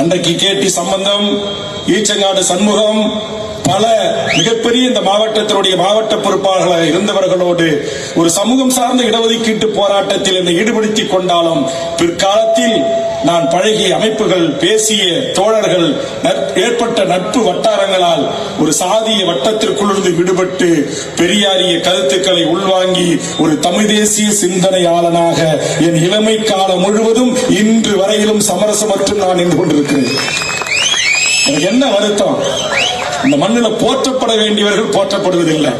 அன்றைக்கு கேட்டி சம்பந்தம் ஈச்சங்காடு சண்முகம் பல மிகப்பெரிய இந்த மாவட்டத்தினுடைய மாவட்ட பொறுப்பாளர்களாக இருந்தவர்களோடு ஒரு சமூகம் சார்ந்த இடஒதுக்கீட்டு போராட்டத்தில் என்னை ஈடுபடுத்திக் கொண்டாலும் பிற்காலத்தில் நான் பழகிய அமைப்புகள் பேசிய தோழர்கள் ஏற்பட்ட நட்பு வட்டாரங்களால் ஒரு சாதிய வட்டத்திற்குள்ளிருந்து விடுபட்டு பெரியாரிய கருத்துக்களை உள்வாங்கி ஒரு தமிழ் தேசிய சிந்தனையாளனாக என் இளமை காலம் முழுவதும் இன்று வரையிலும் சமரசமற்று நான் நின்று கொண்டிருக்கிறேன். எனக்கு என்ன வருத்தம்? இந்த மண்ணில் போற்றப்பட வேண்டியவர்கள் போற்றப்படுவதில்லை.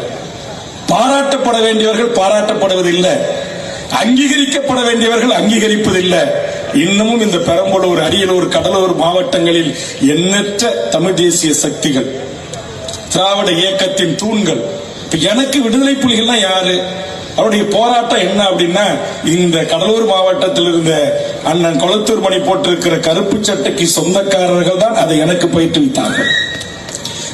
பாராட்டப்பட வேண்டியவர்கள் பாராட்டப்படுவதில்லை. அங்கீகரிக்கப்பட வேண்டியவர்கள் அங்கீகரிப்பதில்லை. இன்னமும் இந்த பெரம்பலூர் அரியலூர் கடலூர் மாவட்டங்களில் எண்ணற்ற தமிழ் தேசிய சக்திகள் திராவிட இயக்கத்தின் தூண்கள். இப்ப எனக்கு விடுதலை புலிகள்லாம் யாரு? அவருடைய போராட்டம் என்ன அப்படின்னா இந்த கடலூர் மாவட்டத்தில் இருந்த அண்ணன் கொளத்தூர் மணி போட்டிருக்கிற கருப்பு சட்டைக்கு சொந்தக்காரர்கள் தான் அதை எனக்கு பயிற்றுவித்தார்கள்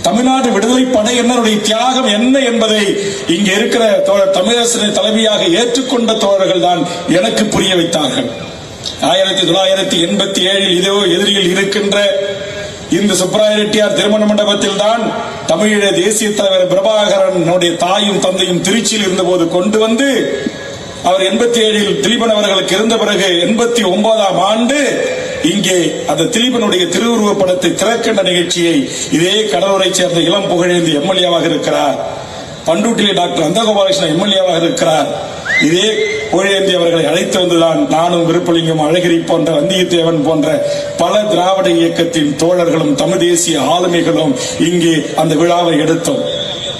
தமிழ்நாடு விடுதலை படையினருடைய தியாகம் என்ன என்பதை இங்க இருக்கிற தோழர் தமிழரசனை தலைவியாக ஏற்றுக்கொண்ட தோழர்கள் தான் எனக்கு புரிய வைத்தார்கள். ஆயிரத்தி தொள்ளாயிரத்தி எண்பத்தி ஏழில் இதோ எதிரியில் இருக்கின்ற இந்த சுப்பராய ரெட்டியார் திருமண மண்டபத்தில் தான் தமிழீழ தேசிய தலைவர் பிரபாகரனுடைய தாயும் தந்தையும் திருச்சியில் இருந்தபோது கொண்டு வந்து அவர் எண்பத்தி ஏழில் திலீபன் அவர்களுக்கு இருந்த பிறகு எண்பத்தி ஒன்பதாம் ஆண்டு இங்கே அந்த திலீபனுடைய திருவுருவ படத்தை திறக்கின்ற நிகழ்ச்சியை இதே கடலூரை சேர்ந்த இளம் புகழேந்தி எம்எல்ஏவாக இருக்கிறார். பண்டூட்டிலே டாக்டர் அந்தகோபாலகிருஷ்ணன் எம்எல்ஏவாக இருக்கிறார். இதே புகழேந்தி அவர்களை அழைத்து வந்துதான் நானும் விருப்பலிங்கம் அழகிரி போன்ற வந்தியத்தேவன் போன்ற பல திராவிட இயக்கத்தின் தோழர்களும் தமிழ் தேசிய ஆளுமைகளும் இங்கே அந்த விழாவை எடுத்தோம்.